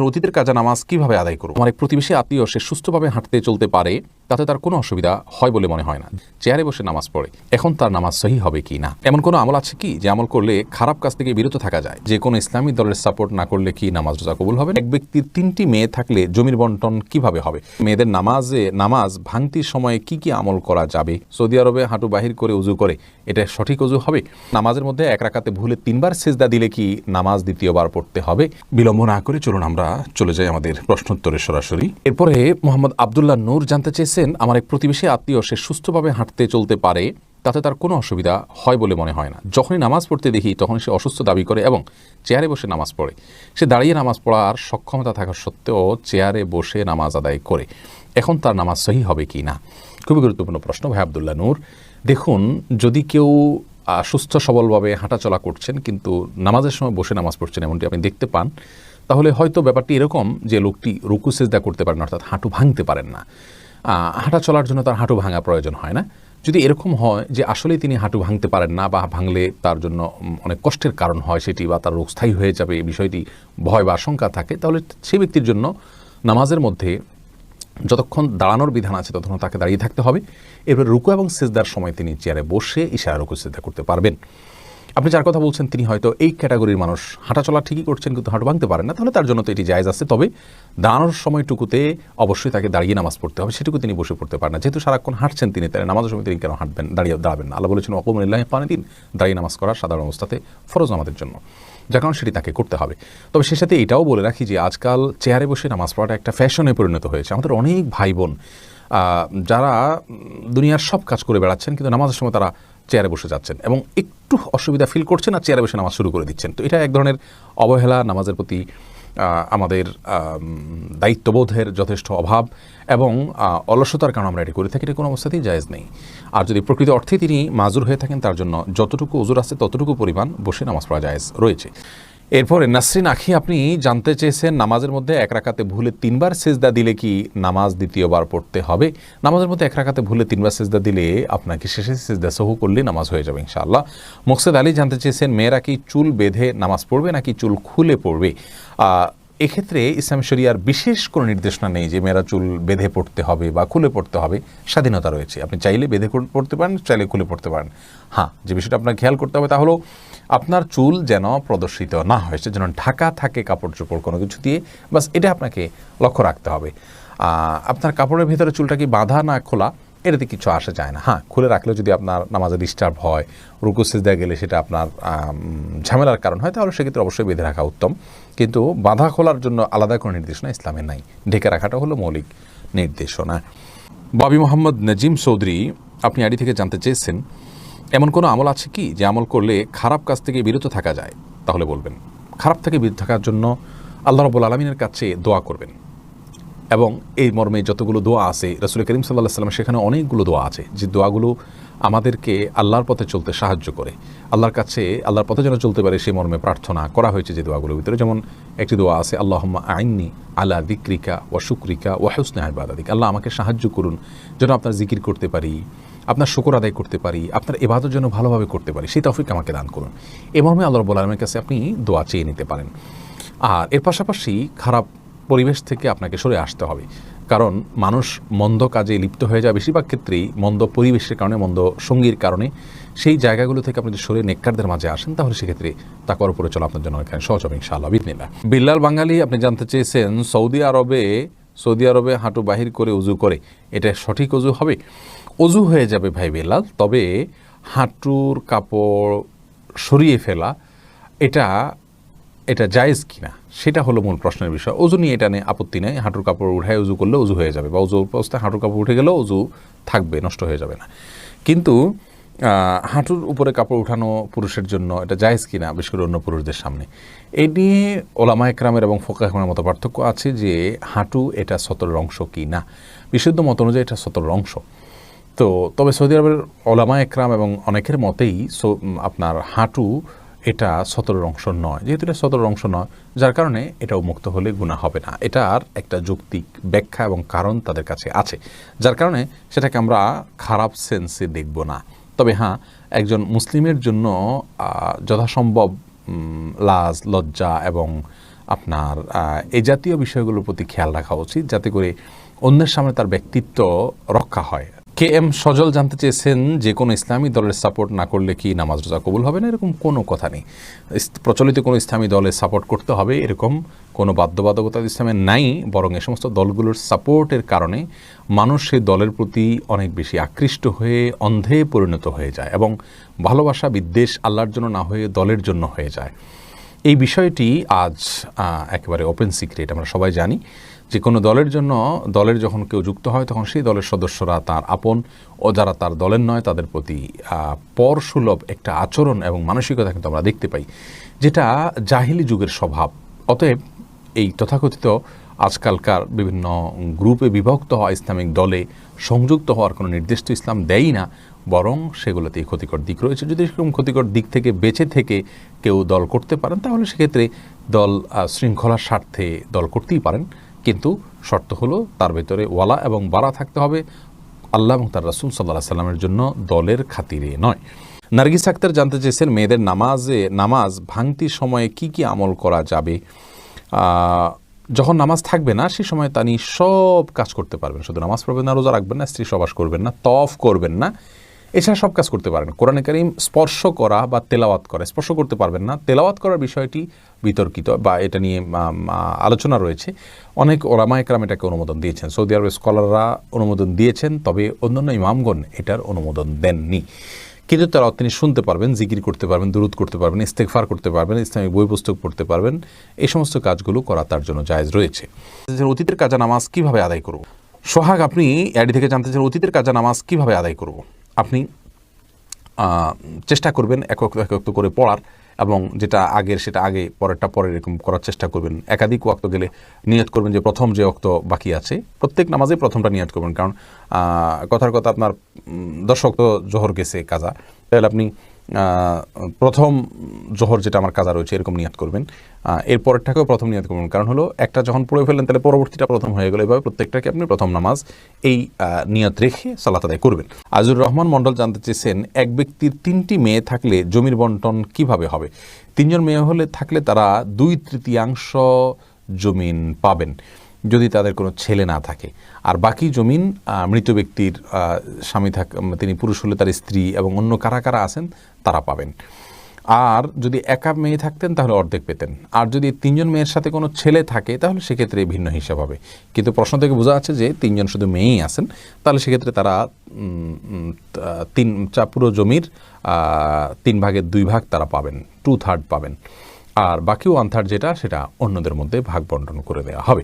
অতীতের কাজা নামাজ কীভাবে আদায় করব? আমার এক প্রতিবেশী আত্মীয়, সে সুস্থভাবে হাঁটতে চলতে পারে। তাতে তার কোনো অসুবিধা হয় বলে মনে হয় না। চেয়ারে বসে নামাজ পড়ে। এখন তার নামাজ সহি হবে কি না? এমন কোনো আমল আছে কি যে আমল করলে খারাপ কাজ থেকে বিরত থাকা যায়? যে কোনো ইসলামী দলের সাপোর্ট না করলে কি নামাজ রোজা কবুল হবে? এক ব্যক্তির তিনটি মেয়ে থাকলে জমির বন্টন কীভাবে হবে? মেয়েদের নামাজে নামাজ ভাঙতির সময়ে কি কি আমল করা যাবে? সৌদি আরবে হাঁটু বাহির করে উজু করে এটা সঠিক উজু হবে? নামাজের মধ্যে এক রাকাতে ভুলে তিনবার সেজদা দিলে কি নামাজ দ্বিতীয়বার পড়তে হবে? বিলম্ব না করে চলুন আমরা চলে যাই আমাদের প্রশ্নোত্তরে সরাসরি। এরপরে মোহাম্মদ আবদুল্লাহ নূর জানতে চেয়েছেন আমার এক প্রতিবেশী আত্মীয়, সে সুস্থভাবে হাঁটতে চলতে পারে, তাতে তার কোনো অসুবিধা হয় বলে মনে হয় না। যখনই নামাজ পড়তে দেখি তখন সে অসুস্থ দাবি করে এবং চেয়ারে বসে নামাজ পড়ে। সে দাঁড়িয়ে নামাজ পড়ার সক্ষমতা থাকা সত্ত্বেও চেয়ারে বসে নামাজ আদায় করে। এখন তার নামাজ সহি হবে কি না? খুবই গুরুত্বপূর্ণ প্রশ্ন, ভাই আবদুল্লাহ নূর। দেখুন, যদি কেউ সুস্থ সবলভাবে হাঁটাচলা করছেন, কিন্তু নামাজের সময় বসে নামাজ পড়ছেন, এমনটি আপনি দেখতে পান, তাহলে হয়তো ব্যাপারটি এরকম যে লোকটি রুকু সেজদা করতে পারেন, অর্থাৎ হাঁটু ভাঙতে পারেন না। হাঁটা চলার জন্য তার হাঁটু ভাঙা প্রয়োজন হয় না। যদি এরকম হয় যে আসলেই তিনি হাঁটু ভাঙতে পারেন না বা ভাঙলে তার জন্য অনেক কষ্টের কারণ হয় সেটি বা তার রোগ স্থায়ী হয়ে যাবে এই বিষয়টি ভয় বা আশঙ্কা থাকে, তাহলে সেই ব্যক্তির জন্য নামাজের মধ্যে যতক্ষণ দাঁড়ানোর বিধান আছে ততক্ষণ তাকে দাঁড়িয়ে থাকতে হবে। এবার রুকু এবং সেজদার সময় তিনি চেয়ারে বসে ইশারা, রুকু, সেজদা করতে পারবেন। আপনি যার কথা বলছেন, তিনি হয়তো এই ক্যাটাগরির মানুষ, হাঁটা চলা ঠিকই করছেন কিন্তু হাঁটু ভাঙতে পারেন না, তাহলে তার জন্য তো এটি জায়জ আছে। তবে দাঁড়ানোর সময়টুকুতে অবশ্যই তাকে দাঁড়িয়ে নামাজ পড়তে হবে, সেটুকু তিনি বসে পড়তে পারেন না। যেহেতু সারাক্ষণ হাঁটছেন তিনি, তাহলে নামাজের সময় তিনি কেন হাঁটবেন, দাঁড়িয়ে দাঁড়াবেন না? আল্লাহ বলেছেন অকমুল্লাহ পানি দিন দাঁড়িয়ে নামাজ করা সাধারণ অবস্থাতে ফরজ আমাদের জন্য। যার কারণ সেটি তাকে করতে হবে। তবে সে সাথে এটাও বলে রাখি যে, আজকাল চেয়ারে বসে নামাজ পড়াটা একটা ফ্যাশনে পরিণত হয়েছে। আমাদের অনেক ভাই বোন যারা দুনিয়ার সব কাজ করে বেড়াচ্ছেন, কিন্তু নামাজের সময় তারা চেয়ারে বসে যাচ্ছেন এবং একটু অসুবিধা ফিল করছেন আর চেয়ারে বসে নামাজ শুরু করে দিচ্ছেন। তো এটা এক ধরনের অবহেলা, নামাজের প্রতি আমাদের দায়িত্ববোধের যথেষ্ট অভাব এবং অলসতার কারণে আমরা এটি করে থাকি, এটা কোনো অবস্থাতেই জায়জ নেই। আর যদি প্রকৃত অর্থে তিনি মাজুর হয়ে থাকেন, তার জন্য যতটুকু ওজুর আছে, ততটুকু পরিমাণ বসে নামাজ পড়া জায়েজ রয়েছে। এরপরে, নাসরিন আখি, আপনি জানতে চেয়েছেন নামাজের মধ্যে এক রাখাতে ভুলে তিনবার সেজদা দিলে কি নামাজ দ্বিতীয়বার পড়তে হবে? নামাজের মধ্যে এক রাখাতে ভুলে তিনবার সেজদা দিলে আপনাকে শেষে সেজদা সহ করলে নামাজ হয়ে যাবে, ইনশাআল্লাহ। মোকসেদ আলী জানতে চেয়েছেন, মেয়েরা কি চুল বেঁধে নামাজ পড়বে নাকি চুল খুলে পড়বে? এক্ষেত্রে ইসলাম শরিয়ার বিশেষ কোনো নির্দেশনা নেই যে মেয়েরা চুল বেঁধে পড়তে হবে বা খুলে পড়তে হবে, স্বাধীনতা রয়েছে। আপনি চাইলে বেঁধে পড়তে পারেন, চাইলে খুলে পড়তে পারেন। হ্যাঁ যে বিষয়টা আপনার খেয়াল করতে হবে তা হলো, আপনার চুল যেন প্রদর্শিত না হয় সে যেন ঢাকা থাকে কাপড় চোপড় কোনো কিছু দিয়ে, বাস এটা আপনাকে লক্ষ্য রাখতে হবে। আপনার কাপড়ের ভিতরে চুলটা কি বাঁধা না খোলা? এটাতে কিছু আসা যায় না। হ্যাঁ খুলে রাখলেও যদি আপনার নামাজে ডিস্টার্ব হয়, রুকু দেওয়া গেলে সেটা আপনার ঝামেলার কারণ হয়, তাহলে সেক্ষেত্রে অবশ্যই বেঁধে রাখা উত্তম। কিন্তু বাঁধা খোলার জন্য আলাদা কোনো নির্দেশনা ইসলামে নাই। ঢেকে রাখাটা হলো মৌলিক নির্দেশনা। ববি মোহাম্মদ নজিম চৌধুরী, আপনি আইডি থেকে জানতে চেয়েছেন, এমন কোনো আমল আছে কি যে আমল করলে খারাপ কাজ থেকে বিরত থাকা যায়? তাহলে বলবেন, খারাপ থেকে বিরত থাকার জন্য আল্লাহ রবুল আলমিনের কাছে দোয়া করবেন। এবং এই মর্মে যতগুলো দোয়া আছে, রসুল করিম সাল্লাহ সাল্লাম সেখানে অনেকগুলো দোয়া আছে। যে দোয়াগুলো আমাদেরকে আল্লাহর পথে চলতে সাহায্য করে। আল্লাহর কাছে, আল্লাহর পথে যেন চলতে পারে সেই মর্মে প্রার্থনা করা হয়েছে যে দোয়াগুলোর ভিতরে যেমন একটি দোয়া আছে, আল্লাহম্মা আইননি আল্লাহ দিক্রিকা ও শুক্রিকা ও হুসনে আবাদিক আল্লাহ আমাকে সাহায্য করুন, যেন আপনার জিকির করতে পারি, আপনার শুকর আদায় করতে পারি, আপনার এবাদত যেন ভালোভাবে করতে পারি, সেই তফিক আমাকে দান করুন। এ মর্মে আল্লাহ রব্বুল আলমের কাছে আপনি দোয়া চেয়ে নিতে পারেন। আর এর পাশাপাশি খারাপ পরিবেশ থেকে আপনাকে সরে আসতে হবে। কারণ মানুষ মন্দ কাজে লিপ্ত হয়ে যায় বেশিরভাগ ক্ষেত্রেই মন্দ পরিবেশের কারণে, মন্দ সঙ্গীর কারণে। সেই জায়গাগুলো থেকে আপনি যদি সরে নেককারদের মাঝে আসেন, তাহলে সেক্ষেত্রে তাকওয়ার উপরে চলা আপনার জন্য এখানে সহজ হবে ইনশাআল্লাহ। বিদিনিল্লাহ বিল্লাল বাঙালি, আপনি জানতে চেয়েছেন, সৌদি আরবে সৌদি আরবে হাঁটু বাহির করে উজু করে, এটা সঠিক অজু হবে? অজু হয়ে যাবে ভাই বিল্লাল, তবে হাঁটুর কাপড় সরিয়ে ফেলা, এটা এটা জায়েজ কিনা? সেটা হলো মূল প্রশ্নের বিষয়। ওজু নিয়ে এটা নিয়ে আপত্তি নেই। হাঁটুর কাপড় উঠায় উজু করলে উজু হয়ে যাবে বা উজু অবস্থায় হাঁটুর কাপড় উঠে গেলেও উজু থাকবে, নষ্ট হয়ে যাবে না। কিন্তু হাঁটুর উপরে কাপড় উঠানো পুরুষের জন্য এটা জায়েজ কিনা, বিশেষ করে অন্য পুরুষদের সামনে? এ নিয়ে ওলামা একরামের এবং ফোকা একরামের মতো পার্থক্য আছে যে হাঁটু এটা সতরের অংশ কি না? বিশুদ্ধ মত অনুযায়ী এটা সতরের অংশ। তো, তবে সৌদি আরবের ওলামা একরাম এবং অনেকের মতেই আপনার হাঁটু এটা সতরের অংশ নয়। যেহেতু এটা সতরের অংশ নয়, যার কারণে এটাও মুক্ত হলে গুণা হবে না। এটার একটা যৌক্তিক ব্যাখ্যা এবং কারণ তাদের কাছে আছে, যার কারণে সেটাকে আমরা খারাপ সেন্সে দেখব না। তবে হ্যাঁ একজন মুসলিমের জন্য যথাসম্ভব লাজ, লজ্জা এবং আপনার এই জাতীয় বিষয়গুলোর প্রতি খেয়াল রাখা উচিত, যাতে করে অন্যের সামনে তার ব্যক্তিত্ব রক্ষা হয়। কে এম সজল জানতে চেয়েছেন যে কোনো ইসলামী দলের সাপোর্ট না করলে কি নামাজ রোজা কবুল হবে না? এরকম কোনো কথা নেই। প্রচলিত কোনো ইসলামী দলের সাপোর্ট করতে হবে, এরকম কোনো বাধ্যবাধকতা ইসলামে নাই, বরং এ সমস্ত দলগুলোর সাপোর্টের কারণে মানুষ সেই দলের প্রতি অনেক বেশি আকৃষ্ট হয়ে অন্ধে পরিণত হয়ে যায় এবং ভালোবাসা বিদ্বেষ আল্লাহর জন্য না হয়ে দলের জন্য হয়ে যায়। এই বিষয়টি আজ একেবারে ওপেন সিক্রেট আমরা সবাই জানি যে কোনো দলের জন্য দলের যখন কেউ যুক্ত হয় তখন সেই দলের সদস্যরা তার আপন ও যারা তার দলের নয় তাদের প্রতি আহ, পরসুলভ একটা আচরণ এবং মানসিকতা কিন্তু আমরা দেখতে পাই যেটা জাহিলি যুগের স্বভাব। অতএব এই তথাকথিত আজকালকার বিভিন্ন গ্রুপে বিভক্ত হওয়া ইসলামিক দলে সংযুক্ত হওয়ার কোনো নির্দিষ্ট ইসলাম দেয়ই না বরং সেগুলোতেই ক্ষতিকর দিক রয়েছে। যদি সেরকম ক্ষতিকর দিক থেকে বেঁচে থেকে কেউ দল করতে পারেন, তাহলে সেক্ষেত্রে দল শৃঙ্খলার স্বার্থে দল করতেই পারেন। কিন্তু শর্ত হলো তার ভেতরে ওয়ালা এবং বারা থাকতে হবে। আল্লাহ এবং তার রাসুল সাল্লাহ সাল্লামের জন্য দলের খাতিরে নয়। নার্গিস আক্তার জানতে চেয়েছেন, মেয়েদের নামাজে, নামাজ ভাঙতির সময়ে কি কি আমল করা যাবে? যখন নামাজ থাকবে না সেই সময় তানি সব কাজ করতে পারবেন। শুধু নামাজ পড়বেন না, রোজা রাখবেন না, স্ত্রী সবাস করবেন না তফ করবেন না। এছাড়া সব কাজ করতে পারেন। কোরআনে কারিম স্পর্শ করা বা তেলাওয়াত করা, স্পর্শ করতে পারবেন না। তেলাওয়াত করার বিষয়টি বিতর্কিত বা এটা নিয়ে আলোচনা রয়েছে। অনেক ওলামা একরাম এটাকে অনুমোদন দিয়েছেন। সৌদি আরবের স্কলাররা অনুমোদন দিয়েছেন, তবে অন্যান্য ইমামগণ এটার অনুমোদন দেননি। কিন্তু তারা তিনি শুনতে পারবেন, জিকির করতে পারবেন, দুরুদ করতে পারবেন ইস্তেকফার করতে পারবেন, ইসলামিক বই পুস্তক পড়তে পারবেন। এই সমস্ত কাজগুলো করা তার জন্য জায়জ রয়েছে। অতীতের কাজা নামাজ কীভাবে আদায় করব? সোহাগ, আপনি অ্যাডি থেকে জানতে চান অতীতের কাজা নামাজ কীভাবে আদায় করব? আপনি চেষ্টা করবেন একক একক করে পড়ার এবং যেটা আগের সেটা আগে, পরেরটা পরে এরকম করার চেষ্টা করবেন। একাধিক ওয়াক্ত গেলে নিয়ত করবেন যে প্রথম যে ওক্ত বাকি আছে, প্রত্যেক নামাজে প্রথমটা নিয়ত করবেন। কারণ কথার কথা আপনার দর্শক দশ অক্ত জোহর গেছে কাজা। তাহলে আপনি প্রথম জোহর যেটা আমার কাজা রয়েছে, এরকম নিয়াত করবেন। এর পরেরটাকেও প্রথম নিয়াত করবেন। কারণ হলো, একটা যখন পড়ে ফেললেন, তাহলে পরবর্তীটা প্রথম হয়ে গেল। এভাবে প্রত্যেকটাকে আপনি প্রথম নামাজ এই নিয়ত রেখে সালাত আদায় করবেন। আজুর রহমান মণ্ডল জানতে চেয়েছেন, এক ব্যক্তির তিনটি মেয়ে থাকলে জমির বন্টন কীভাবে হবে? তিনজন মেয়ে হলে থাকলে তারা দুই তৃতীয়াংশ জমিন পাবেন। যদি তাদের কোনো ছেলে না থাকে। আর বাকি জমিন মৃত ব্যক্তির স্বামী থাক তিনি পুরুষ হলে তার স্ত্রী এবং অন্য কারা কারা আছেন, তারা পাবেন। আর যদি একা মেয়ে থাকতেন, তাহলে অর্ধেক পেতেন। আর যদি তিনজন মেয়ের সাথে কোনো ছেলে থাকে, তাহলে সেক্ষেত্রে ভিন্ন হিসাব হবে। কিন্তু প্রশ্ন থেকে বোঝা যাচ্ছে যে, তিনজন শুধু মেয়েই আছেন, তাহলে সেক্ষেত্রে তারা তিন, চা, পুরো জমির তিন ভাগের দুই ভাগ তারা পাবেন টু থার্ড পাবেন। আর বাকি ওয়ান থার্ড যেটা, সেটা অন্যদের মধ্যে ভাগ বন্টন করে দেওয়া হবে।